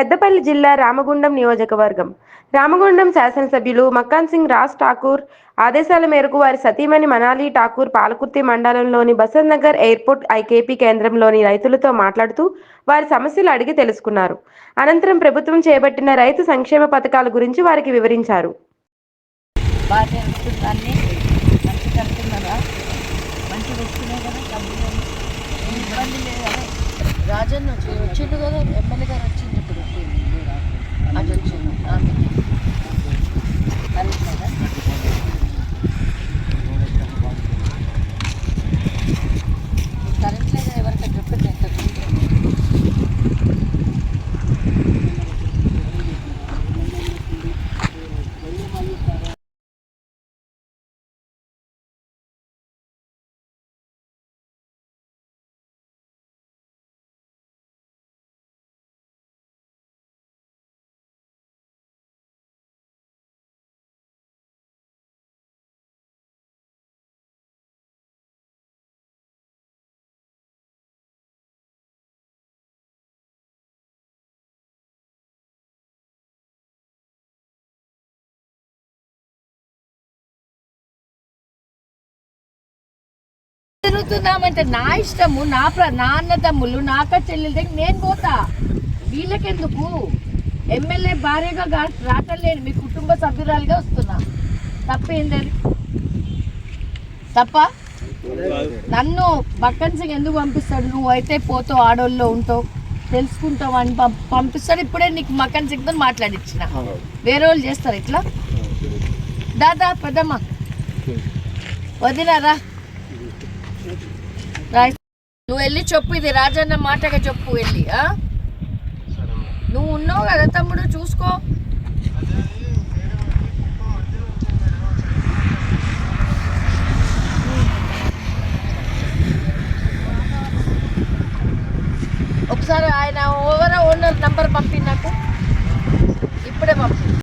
పెద్దపల్లి జిల్లా రామగుండం నియోజకవర్గం. రామగుండం శాసనసభ్యులు మక్కాన్ సింగ్ రాజ్ ఠాకూర్ ఆదేశాల మేరకు వారి సతీమణి మనాలి ఠాకూర్ పాలకుర్తి మండలంలోని బసంత్ నగర్ ఎయిర్పోర్ట్ ఐకేపీ కేంద్రంలోని రైతులతో మాట్లాడుతూ వారి సమస్యలు అడిగి తెలుసుకున్నారు. అనంతరం ప్రభుత్వం చేపట్టిన రైతు సంక్షేమ పథకాల గురించి వారికి వివరించారు. మంచి రాజన్న వచ్చి వచ్చిండు కదా ఎమ్మెల్యే గారు వచ్చింది ఇప్పుడు. తిరుగుతున్నామంటే నా ఇష్టము నా ప్ర నా అన్నదమ్ములు నా చెల్లెల దగ్గర నేను పోతా. వీళ్ళకెందుకు? ఎమ్మెల్యే భార్యగా గా- మీ కుటుంబ సభ్యురాలుగా వస్తున్నా. తప్పేందని తప్ప? నన్ను బక్కన్ సింగ్ ఎందుకు పంపిస్తాడు? నువ్వు అయితే పోతావు ఆడోళ్ళలో ఉంటావు. తెలుసుకుంటావు అని పంపిస్తాడు. ఇప్పుడే నీకు మక్కన్ సింగ్తో మాట్లాడిచ్చిన. వేరే వాళ్ళు చేస్తారు ఇట్లా? దాదా పెద్దమ్మ. వదినారా నువ్వు వెళ్ళి చెప్పు ఇది రాజన్న మాటగా చెప్పు వెళ్ళి నువ్వు ఉన్నావు కదా తమ్ముడు చూసుకో. ఒకసారి ఆయన ఓవర్ ఓనర్ నంబర్ పంపి నాకు. ఇప్పుడే పంపి.